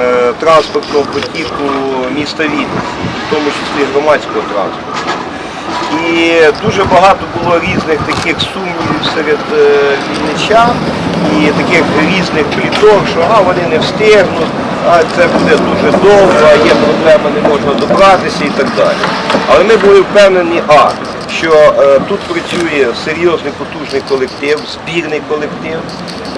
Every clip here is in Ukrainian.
е, транспортного потіку міста Вінниці, в тому числі громадського транспорту. І дуже багато було різних таких сумнівів серед е, вінничан і таких різних пліток, що а, вони не встигнуть, а це буде дуже довго, а є проблема, не можна добратися і так далі. Але ми були впевнені, а, що е, тут працює серйозний потужний колектив, збірний колектив.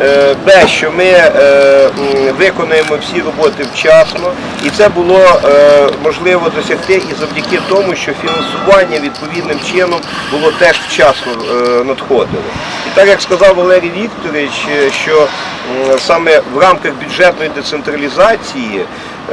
Е, Б, що ми е, виконуємо всі роботи вчасно, і це було е, можливо досягти і завдяки тому, що фінансування відповідним чином було теж вчасно е, надходило. І так як сказав Валерій Вікторович, е, що м, саме в рамках бюджетної децентралізації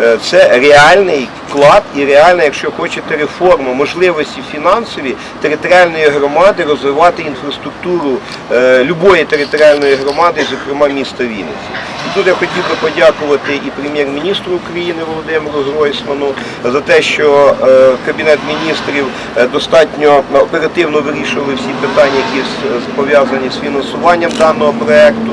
е, це реальний вклад і реальна, якщо хочете, реформа, можливості фінансові територіальної громади розвивати інфраструктуру е, любої територіальної громади, зокрема міста Вінниці. І тут я хотів би подякувати і прем'єр-міністру України Володимиру Гройсману за те, що е, Кабінет міністрів е, достатньо оперативно вирішували всі питання, які пов'язані з фінансуванням даного проекту,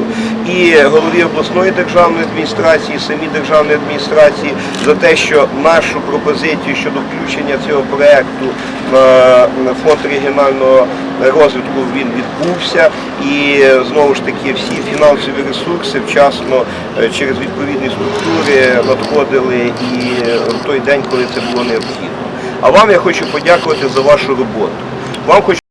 і голові обласної державної адміністрації, самі державні адміністрації за те, що нашу пропозицію щодо включення цього проекту на на фонд регіонального розвитку він відбувся, і е, знову ж таки всі фінансові ресурси вчасно е, через відповідні структури надходили і е, в той день, коли це було необхідно. А вам я хочу подякувати за вашу роботу. Вам хочу